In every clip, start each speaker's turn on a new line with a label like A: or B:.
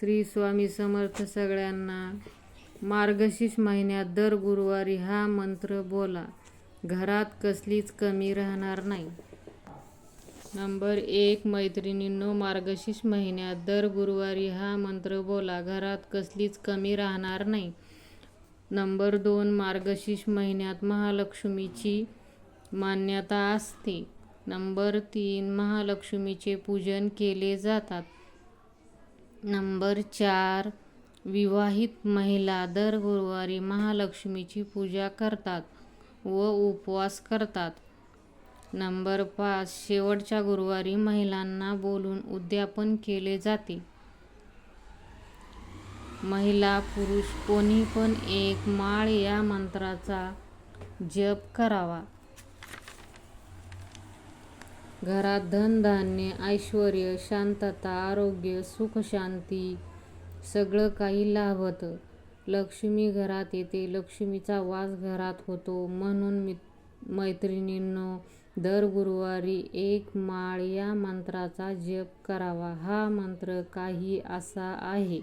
A: श्री स्वामी समर्थ सगळ्यांना मार्गशीर्ष महिन्यात दर गुरुवारी हा मंत्र बोला. घरात कसलीच कमी राहणार नाही. नंबर एक मैत्रिणींनो मार्गशीर्ष महिन्यात दर गुरुवारी हा मंत्र बोला. घरात कसलीच कमी राहणार नाही. नंबर दोन मार्गशीर्ष महिन्यात महालक्ष्मीची मान्यता असते. नंबर तीन महालक्ष्मीचे पूजन केले जातात. नंबर चार विवाहित महिला दर गुरुवारी महालक्ष्मीची पूजा करतात व उपवास करतात. नंबर पाच शेवटच्या गुरुवारी महिलांना बोलून उद्यापन केले जाते. महिला पुरुष कोणी पण एक माळ या मंत्राचा जप करावा. घरात धनधान्य ऐश्वर शांतता आरोग्य सुखशांती सगळं काही लाभतं. लक्ष्मी घरात येते. लक्ष्मीचा वास घरात होतो. म्हणून मी मैत्रिणींनो दर गुरुवारी एक माळ या मंत्राचा जप करावा. हा मंत्र काही असा आहे.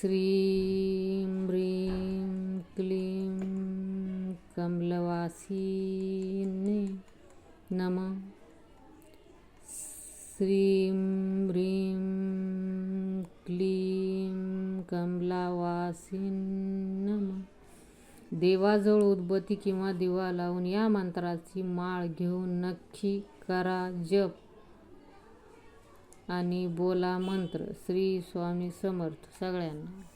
A: श्रीं ह्रीं क्लीं कमलवासिने नमः. श्रीं ह्रीं क्लीं कमलावासीन नमः. देवाजवळ उदबत्ती किंवा दिवा लावून या मंत्राची माळ घेऊन नक्की करा जप आणि बोला मंत्र. श्री स्वामी समर्थ सगळ्यांना.